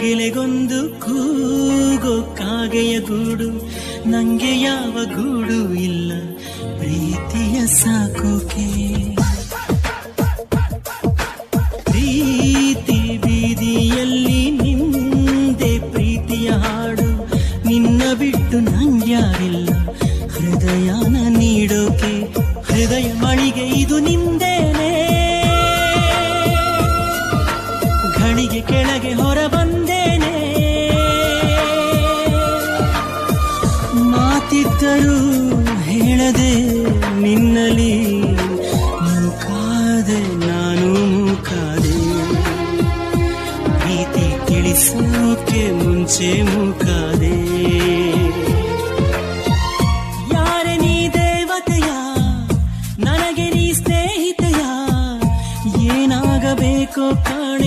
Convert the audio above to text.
ಕೋಗಿಲೆಗೊಂದು ಕೂಗೋ ಕಾಗೆಯ ಗೂಡು. ನಂಗೆ ಯಾವ ಗೂಡು ಇಲ್ಲ, ಪ್ರೀತಿಯ ಸಾಕೋಕೆ. ಪ್ರೀತಿ ಬೀದಿಯಲ್ಲಿ ನಿಂದೆ ಪ್ರೀತಿಯ ಹಾಡು. ನಿನ್ನ ಬಿಟ್ಟು ನಂಗ್ಯಾರಿಲ್ಲ, ಹೃದಯನ ನೀಡೋಕೆ. ಹೃದಯ ಮಳಿಗೆ ಇದು ನಿಂದೇನೆ ಘಳಿಗೆ ಕೆಳಗೆ ಹೊರ ಬಂದೇನೆ ಮಾತಿದ್ದರೂ ಹೇಳದೆ ನಿನ್ನಲಿ ಮೂಕಾದೆ ನಾನು ಮುಖಾದೆ. ಪ್ರೀತಿ ತಿಳಿಸೋಕೆ ಮುಂಚೆ ಮೂಕಾದೆ ಬೇಕು ಕಾಣೆ.